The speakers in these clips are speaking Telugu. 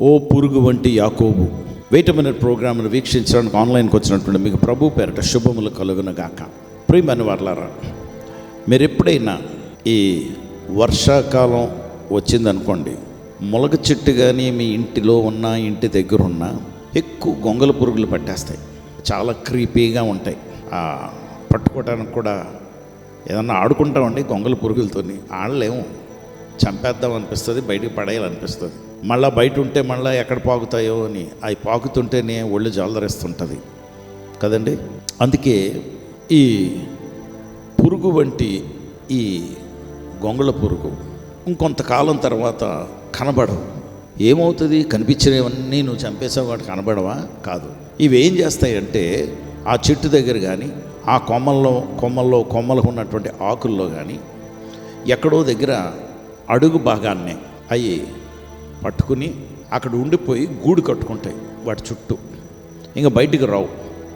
ఓ పురుగు వంటి యాకోబు వెయిట్ ప్రోగ్రామ్ను వీక్షించడానికి ఆన్లైన్కి వచ్చినటువంటి మీకు ప్రభు పేరట శుభములు కలుగునగాక. ప్రియమని వర్లారా మీరు ఎప్పుడైనా ఈ వర్షాకాలం వచ్చిందనుకోండి మొలక చెట్టు కానీ మీ ఇంటిలో ఉన్న ఇంటి దగ్గర ఉన్న ఎక్కువ గొంగల పురుగులు పట్టేస్తాయి. చాలా క్రీపీగా ఉంటాయి. ఆ, పట్టుకోవడానికి కూడా ఏదన్నా ఆడుకుంటామండి గొంగల పురుగులతోని. ఆడలేము. చంపేద్దాం అనిపిస్తుంది బయటికి పడేయాలనిపిస్తుంది. మళ్ళీ బయట ఉంటే మళ్ళీ ఎక్కడ పాకుతాయో అని అవి పాకుతుంటేనే ఒళ్ళు జాలదరిస్తుంటుంది కదండి? అందుకే ఈ పురుగు వంటి ఈ గొంగళ పురుగు ఇంకొంతకాలం తర్వాత కనబడవు. ఏమవుతుంది? కనిపించినవన్నీ నువ్వు చంపేసావు వాటి కనబడవా? కాదు. ఇవేం చేస్తాయంటే ఆ చెట్టు దగ్గర కానీ ఆ కొమ్మల్లో కొమ్మల్లో కొమ్మలకు ఉన్నటువంటి ఆకుల్లో కానీ ఎక్కడో దగ్గర అడుగు భాగాన్ని అవి పట్టుకుని అక్కడ ఉండిపోయి గూడు కట్టుకుంటాయి వాటి చుట్టూ. ఇంకా బయటికి రావు.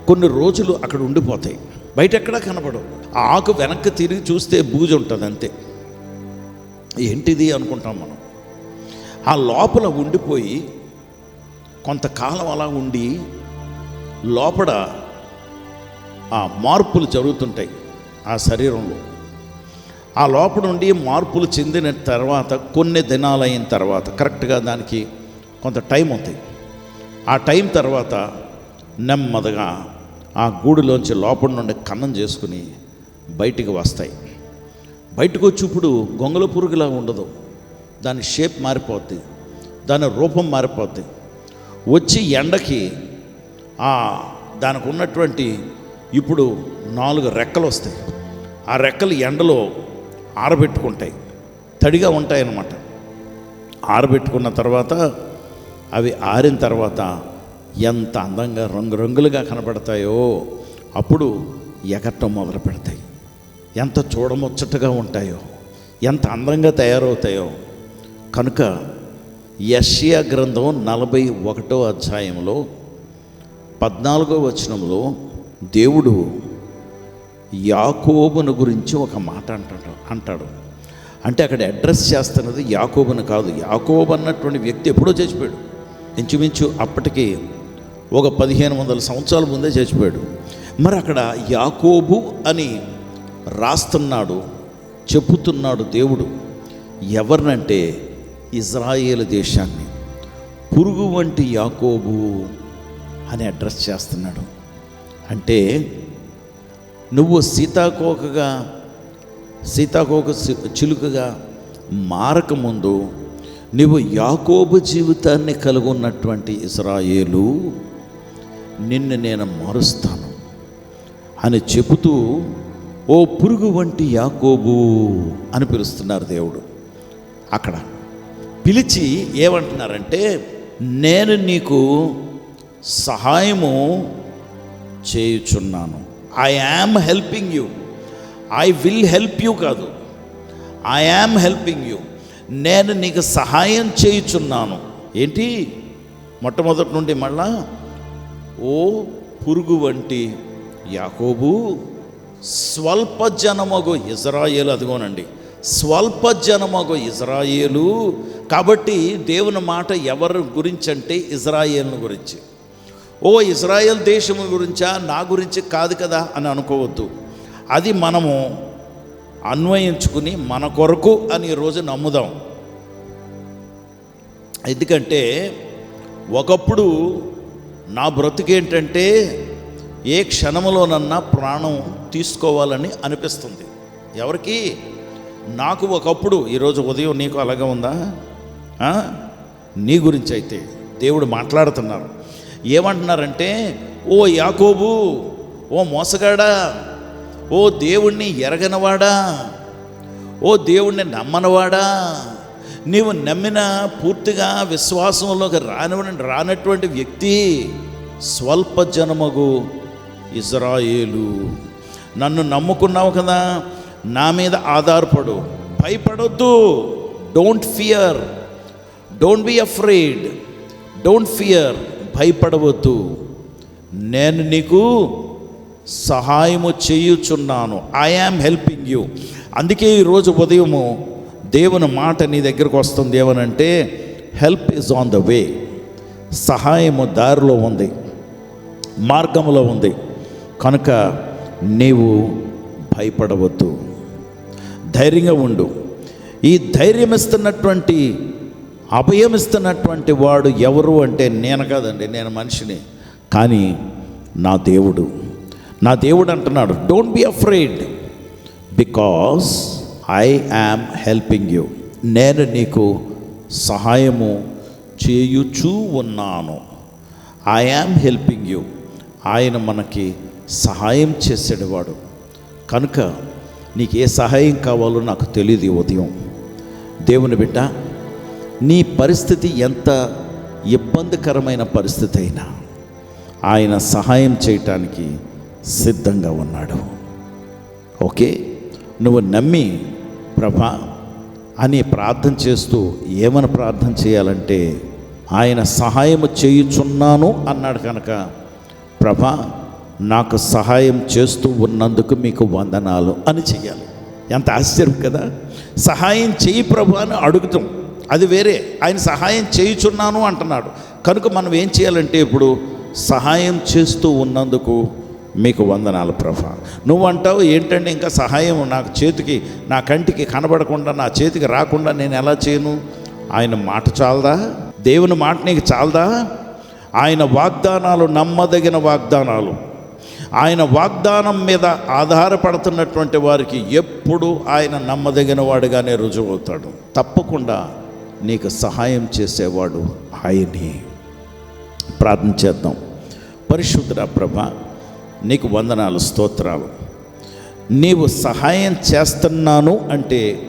కొన్ని రోజులు అక్కడ ఉండిపోతాయి. బయట ఎక్కడా కనపడవు. ఆ ఆకు వెనక్కి తిరిగి చూస్తే బూజు ఉంటుంది అంతే. ఏంటిది అనుకుంటాం మనం. ఆ లోపల ఉండిపోయి కొంతకాలం అలా ఉండి లోపల ఆ మార్పులు జరుగుతుంటాయి ఆ శరీరంలో. ఆ లోపల నుండి మార్పులు చెందిన తర్వాత కొన్ని దినాలు అయిన తర్వాత కరెక్ట్గా దానికి కొంత టైం ఉంది. ఆ టైం తర్వాత నెమ్మదిగా ఆ గూడులోంచి లోపల నుండి కన్నం చేసుకుని బయటికి వస్తాయి. బయటకు వచ్చినప్పుడు గొంగల పురుగులా ఉండదు. దాని షేప్ మారిపోద్ది. దాని రూపం మారిపోద్ది. వచ్చి ఎండకి ఆ దానికి ఉన్నటువంటి ఇప్పుడు నాలుగు రెక్కలు వస్తాయి. ఆ రెక్కలు ఎండలో ఆరబెట్టుకుంటాయి. తడిగా ఉంటాయి అన్నమాట ఆరబెట్టుకున్న తర్వాత అవి ఆరిన తర్వాత ఎంత అందంగా రంగురంగులుగా కనపడతాయో అప్పుడు ఎగట్టం మొదలు పెడతాయి. ఎంత చూడముచ్చటగా ఉంటాయో ఎంత అందంగా తయారవుతాయో. కనుక యష్యా గ్రంథం నలభై ఒకటో అధ్యాయంలో పద్నాలుగో వచనంలో దేవుడు యాకోబును గురించి ఒక మాట అంటాడు అంటాడు. అంటే అక్కడ అడ్రస్ చేస్తున్నది యాకోబును కాదు. యాకోబు అన్నటువంటి వ్యక్తి ఎప్పుడో చచ్చిపోయాడు. ఇంచుమించు అప్పటికి ఒక పదిహేను వందల సంవత్సరాల ముందే చచ్చిపోయాడు. మరి అక్కడ యాకోబు అని రాస్తున్నాడు చెప్పుతున్నాడు దేవుడు ఎవరినంటే ఇజ్రాయేల్ దేశాన్ని. పురుగు వంటి యాకోబు అని అడ్రస్ చేస్తున్నాడు. అంటే నువ్వు సీతాకోకగా సీతాకోక చి- చిలుకగా మారకముందు నువ్వు యాకోబు జీవితాన్ని కలిగి ఉన్నటువంటి ఇస్రాయేలు నిన్ను నేను మారుస్తాను అని చెబుతూ ఓ పురుగు వంటి యాకోబు అని పిలుస్తున్నారు దేవుడు. అక్కడ పిలిచి ఏమంటున్నారంటే నేను నీకు సహాయము చేయుచున్నాను. I am helping you I will help you కాదు. ఐ యామ్ హెల్పింగ్ యూ నేను నీకు సహాయం చేయుచున్నాను. ఏంటి? మొట్టమొదటి నుండి మళ్ళా? ఓ పురుగు వంటి యాకోబు స్వల్ప జనమగు ఇజ్రాయేలు అదిగోనండి. స్వల్ప జనమగు ఇజ్రాయేలు. కాబట్టి దేవుని మాట ఎవరి గురించి అంటే ఇజ్రాయేల్ను గురించి. ఓ ఇజ్రాయెల్ దేశము గురించా? నా గురించి కాదు కదా అని అనుకోవద్దు. అది మనము అన్వయించుకుని మన కొరకు అని ఈరోజు నమ్ముదాం. ఎందుకంటే ఒకప్పుడు నా బ్రతుకేంటంటే ఏ క్షణంలోనన్నా ప్రాణం తీసుకోవాలని అనిపిస్తుంది. ఎవరికి? నాకు ఒకప్పుడు ఈరోజు ఉదయం నీకు అలాగే ఉందా? నీ గురించి అయితే దేవుడు మాట్లాడుతున్నారు. ఏమంటున్నారంటే ఓ యాకోబు ఓ మోసగాడా ఓ దేవుణ్ణి ఎరగనవాడా ఓ దేవుణ్ణి నమ్మనవాడా నీవు నమ్మిన పూర్తిగా విశ్వాసంలోకి రాని రానటువంటి వ్యక్తి స్వల్ప జనమగు ఇజ్రాయేలు. నన్ను నమ్ముకున్నావు కదా నా మీద ఆధారపడు. భయపడొద్దు. Don't fear don't be afraid don't fear భయపడవద్దు. నేను నీకు సహాయము చేయుచున్నాను. ఐ యామ్ హెల్పింగ్ యూ అందుకే ఈరోజు ఉదయము దేవుని మాట నీ దగ్గరకు వస్తుంది. ఏమనంటే help is on the way సహాయము దారిలో ఉంది. మార్గంలో ఉంది. కనుక నీవు భయపడవద్దు. ధైర్యంగా ఉండు. ఈ ధైర్యం ఇస్తున్నటువంటి అభయమిస్తున్నటువంటి వాడు ఎవరు అంటే నేను కాదండి నేను మనిషిని. కానీ నా దేవుడు నా దేవుడు అంటున్నాడు don't be afraid because I am helping you నేను నీకు సహాయము చేయుచూ ఉన్నాను. ఐ యామ్ హెల్పింగ్ యూ ఆయన మనకి సహాయం చేసేవాడు. కనుక నీకు ఏ సహాయం కావాలో నాకు తెలియదు ఈ ఉదయం. దేవుని బిడ్డ నీ పరిస్థితి ఎంత ఇబ్బందికరమైన పరిస్థితి అయినా ఆయన సహాయం చేయటానికి సిద్ధంగా ఉన్నాడు. ఓకే? నువ్వు నమ్మి ప్రభా అని ప్రార్థన చేస్తూ ఏమని ప్రార్థన చేయాలంటే ఆయన సహాయం చేయుచున్నాను అన్నాడు కనుక ప్రభా నాకు సహాయం చేస్తూ ఉన్నందుకు మీకు వందనాలు అని చెయ్యాలి. ఎంత ఆశ్చర్యం కదా? సహాయం చేయి ప్రభు అని అడుగుతాం. అది వేరే. ఆయన సహాయం చేయుచున్నాను అంటున్నాడు. కనుక మనం ఏం చేయాలంటే ఇప్పుడు సహాయం చేస్తూ ఉన్నందుకు మీకు వందనాలు ప్రభా. నువ్వు అంటావు ఏంటంటే ఇంకా సహాయం నాకు చేతికి నా కంటికి కనబడకుండా నా చేతికి రాకుండా నేను ఎలా చేయను? ఆయన మాట చాలదా? దేవుని మాట నీకు చాలదా? ఆయన వాగ్దానాలు నమ్మదగిన వాగ్దానాలు. ఆయన వాగ్దానం మీద ఆధారపడుతున్నటువంటి వారికి ఎప్పుడు ఆయన నమ్మదగిన వాడుగానే రుజువవుతాడు. తప్పకుండా నీకు సహాయం చేసేవాడు ఆయనే. ప్రార్థన చేద్దాం. పరిశుద్ధ ప్రభ నీకు వందనాలు స్తోత్రాలు. నీవు సహాయం చేస్తున్నాను అంటే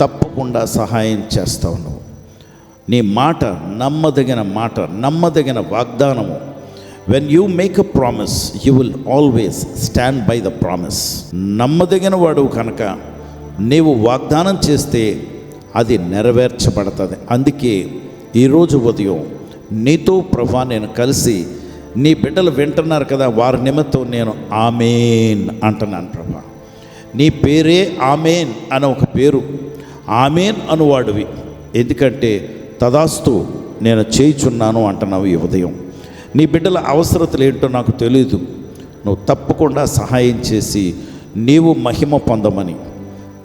తప్పకుండా సహాయం చేస్తావు నువ్వు. నీ మాట నమ్మదగిన మాట నమ్మదగిన వాగ్దానము. When you make a promise you will always stand by the promise నమ్మదగిన వాడు కనుక నీవు వాగ్దానం చేస్తే అది నెరవేర్చబడుతుంది. అందుకే ఈరోజు ఉదయం నీతో ప్రభా నేను కలిసి నీ బిడ్డలు వింటున్నారు కదా వారి నిమిత్తం నేను ఆమెన్ అంటున్నాను ప్రభా. నీ పేరే ఆమెన్ అనే ఒక పేరు. ఆమెన్ అనువాడివి. ఎందుకంటే తదాస్తు నేను చేయుచున్నాను అంటున్నావు ఈ ఉదయం. నీ బిడ్డల అవసరతలు ఏంటో నాకు తెలియదు నువ్వు తప్పకుండా సహాయం చేసి నీవు మహిమ పొందమని.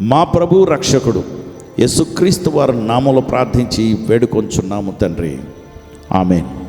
మా ప్రభు రక్షకుడు. యేసుక్రీస్తు వారి నామలో ప్రార్థించి వేడుకొంచున్నాము తండ్రి. ఆమెను.